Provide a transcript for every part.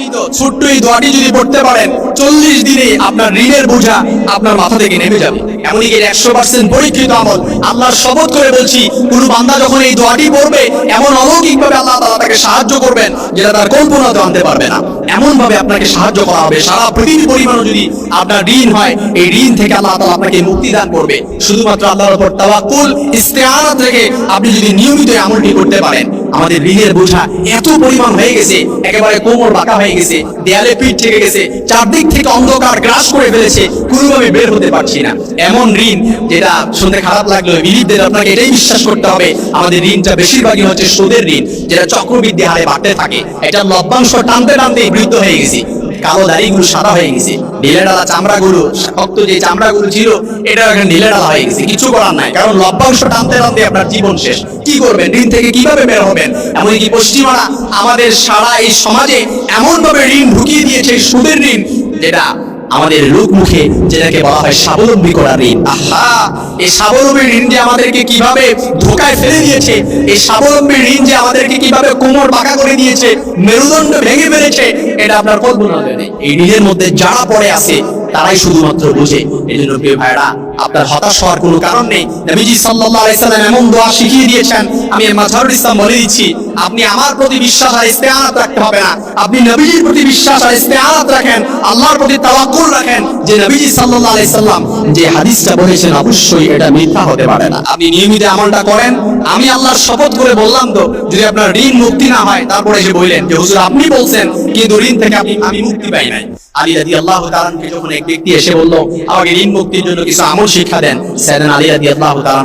এমন সাহায্য করবেন যেটা তার আনতে পারবে না। আপনাকে সাহায্য করা হবে। সারা পৃথিবীর যদি আপনার ঋণ হয়, এই ঋণ থেকে আল্লাহ তাআলা আপনাকে মুক্তি দান করবে। শুধুমাত্র আল্লাহর উপর রেখে আপনি যদি নিয়মিত আমলটি করতে পারেন আমাদের ঋণের বোঝা এত পরিমাণ হয়ে গেছে, একেবারে কোমর বাঁকা হয়ে গেছে, দেয়ালে পিঠ থেকে গেছে, চারদিক থেকে অন্ধকার গ্রাস করে ফেলেছে, কোনোভাবে বের হতে পারছি না। এমন ঋণ যেটা শুনতে খারাপ লাগল বিলিপদের আপনাকে এটাই বিশ্বাস করতে হবে, আমাদের ঋণটা বেশিরভাগই হচ্ছে সুদের ঋণ, যেটা চক্রবৃদ্ধি হারে বাড়তে থাকে। এটা লভ্যাংশ টানতে টানতে বৃদ্ধ হয়ে গেছে। কালো দাড়িগুলো সাদা হয়ে গেছে। ঢিলে ডালা চামড়াগুলো, শক্ত যে চামড়াগুলো ছিল এটা এখন ঢিলে ডালা হয়ে গেছে। কিছু করার নাই, কারণ লভ্যাংশ টানতে টানতে আপনার জীবন শেষ। কি করবেন? ঋণ থেকে কীভাবে বের হবেন? এমনকি পশ্চিমারা আমাদের সারা এই সমাজে এমন ভাবে ঋণ ঢুকিয়ে দিয়েছে, সুদের ঋণ, যেটা আমাদের লোক মুখে যেটাকে বলা হয় স্বাবলম্বী করা ঋণ। আহা! এই স্বাবলম্বী ঋণ যে আমাদেরকে কীভাবে ধোকায় ফেলে দিয়েছে, এই স্বাবলম্বী ঋণ যে আমাদেরকে কীভাবে কোমর বাঁকা করে দিয়েছে, মেরুদণ্ড ভেঙে ফেলেছে, এটা আপনার কল্পনা এই ঋণের মধ্যে যারা পড়ে আছে তারাই শুধুমাত্র বুঝে। এই জন্য প্রিয় ভাইরা আপনার হতাশ হওয়ার কোনো কারণ নেই। নবীজি সাল্লাল্লাহু আলাইহি সাল্লাম এমন দোয়া শিখিয়ে দিয়েছেন, আমি মাঝহারুল ইসলাম বলে দিচ্ছি, আপনি আমার প্রতি বিশ্বাস আর ইস্তেআনাত রাখতে হবে না। আপনি নবীজির প্রতি বিশ্বাস আর ইস্তেআনাত রাখেন, আল্লাহর প্রতি তাওয়াক্কুল রাখেন। যে নবীজি সাল্লাল্লাহু আলাইহি সাল্লাম যে হাদিসটা বলেছেন, অবশ্যই এটা মিথ্যা হতে পারে না। আপনি নিয়মিত আমলটা করেন আমি আল্লাহর শপথ করে বললাম তো, যদি আপনার ঋণ মুক্তি না হয়, তারপরে এসে বললেন যে, হুজুর, আপনি বলছেন কিন্তু ঋণ থেকে আপনি, আমি মুক্তি পাই নাই। আলী রাদিয়াল্লাহু তাআলাকে যখন এক ব্যক্তি এসে বলল, আমাকে ঋণ মুক্তির জন্য কিছু আমল শিক্ষা দেন সাইয়েদনা আলী রাদিয়াল্লাহু তাআলা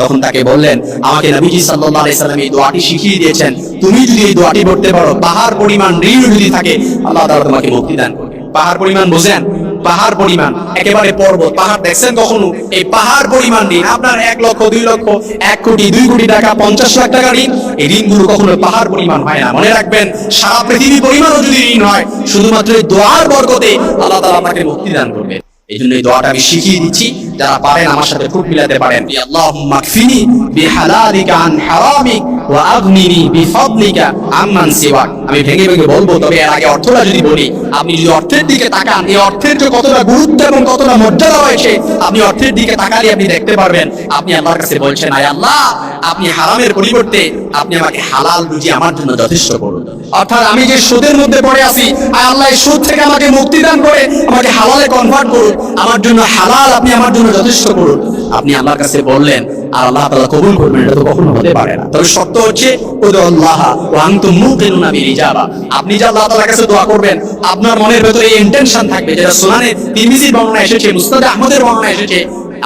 তখন তাকে বললেন, আমাকে নবীজি আলাইহি সাল্লাম এই দোয়াটি শিখিয়ে দিয়েছেন, তুমি যদি এই দোয়াটি পড়তে পারো, পাহাড় পরিমাণ ঋণ যদি থাকে, আল্লাহ তাআলা তোমাকে মুক্তি দান করবে। পাহাড় পরিমাণ বোঝেন? পাহাড় পরিমাণ, একেবারে পর্বত, পাহাড় দেখছেন কখনো? এই পাহাড় পরিমাণ ঋণ, আপনার এক লক্ষ, দুই লক্ষ, এক কোটি, দুই কোটি টাকা, পঞ্চাশ লাখ টাকা ঋণ, এই ঋণগুলো কখনো পাহাড় পরিমাণ হয় না। মনে রাখবেন, সারা পৃথিবী পরিমাণও যদি ঋণ হয়, শুধুমাত্র দোয়ার বর্গতে আল্লাহ তালা আপনাকে মুক্তি দান করবে এই জন্য এই দোয়াটা আমি শিখিয়ে দিচ্ছি। যারা পারেন আমার সাথে খুব মিলাতে পারেন। হারামিক বিফadলিকা আম্মান আমি ভেঙে ভেঙে বলব, তবে এর আগে অর্থটা যদি বলি, আপনি যদি অর্থের দিকে তাকান, এই অর্থের যে কতটা গুরুত্ব এবং কতটা মর্যাদা রয়েছে, আপনি অর্থের দিকে তাকালে আপনি দেখতে পারবেন, আপনি আল্লাহর কাছে বলছেন, আয় আল্লাহ, আপনি হারামের পরিবর্তে আপনি আমাকে হালাল রুজি আমার জন্য যথেষ্ট করুন। অর্থাৎ আমি যে সুদের মধ্যে পড়ে আছি, আয় আল্লাহ সুদ থেকে আমাকে মুক্তি দান করে আমাকে হালালে কনভার্ট করুন। আমার জন্য হালাল আপনি আমার জন্য যথেষ্ট করুন। আপনি আল্লাহর কাছে বললেন, আর আল্লাহ কবুল করবেন, এটা তো কখনো হতে পারে না। তবে সত্য হচ্ছে আপনি আল্লাহ কাছে দোয়া করবেন, আপনার মনের ভেতরে ইন্টেনশন থাকবে, যেটা সোনানে তিমিজির বর্ণনা এসেছে, মুস্তাদ আহমদের বর্ণনা এসেছে,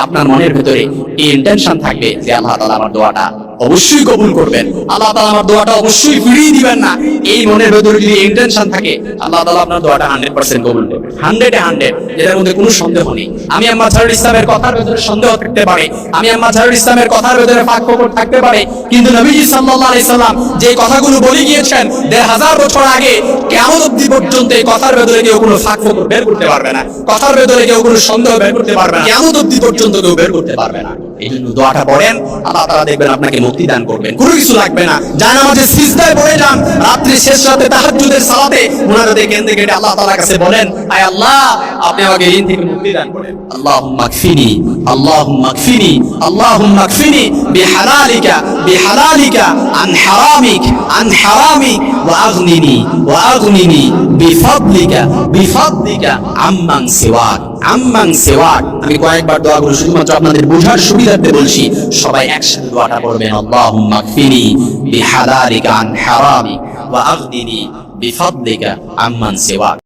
আপনার মনের ভেতরে এই ইন্টেনশন থাকবে যে আল্লাহ তালা আমার দোয়াটা অবশ্যই কবুল করবেন। আল্লাহ তাআলা আমার দোয়াটা অবশ্যই ফিরিয়ে দিবেন না। এই মনের ভেতরে যদি ইন্টেনশন থাকে, আল্লাহ তাআলা আপনার দোয়াটা 100% কবুল করবেন। 100 এ 100 যেটার মধ্যে কোনো সন্দেহ নেই। আমি আম্মা জাহরুল ইসলামের কথার ভেতরে সন্দেহ থাকতে পারে। আমি আম্মা জাহরুল ইসলামের কথার ভেতরে ফাঁক ফোকর থাকতে পারে। কিন্তু নবীজি সাল্লাল্লাহু আলাইহি সাল্লাম যে কথাগুলো বলে গিয়েছেন, দেড় হাজার বছর আগে কেমন অবধি পর্যন্ত এই কথার ভেতরে কেউ কোনো ফাঁক বের করতে পারবে না। কথার ভেতরে কেউ কোনো সন্দেহ বের করতে পারবে না। কেমন অবধি পর্যন্ত কেউ বের করতে পারবে না। এই জন্য দোয়াটা পড়েন, আল্লাহ তাআলা দেখবেন আপনাকে মুক্তি দান করবেন। কোনো কিছু লাগবে না। যান আমাদের সিজদায় পড়ে যান, রাত্রি শেষ রাতে তাহাজ্জুদের সালাতে মুনাজাতে কেন্দ্রে কেটে আল্লাহ তাআলার কাছে বলেন, আয় আল্লাহ, আপনি আমাকে ঋণ থেকে মুক্তি দান করেন। আল্লাহুম্মা কফিনি আল্লাহুম্মা কফিনি আল্লাহুম্মা কফিনি বিহালালিকা বিহালালিকা আন হারামিক আন হারামিক ওয়া আগনিনি। আমি কয়েকবার শুধুমাত্র আপনাদের বোঝার সুবিধার্থে বলছি, সবাই একসাথে দোয়াটা পড়বেন। আল্লাহুম্মা কফিনি বিফাদলিকা আম্মান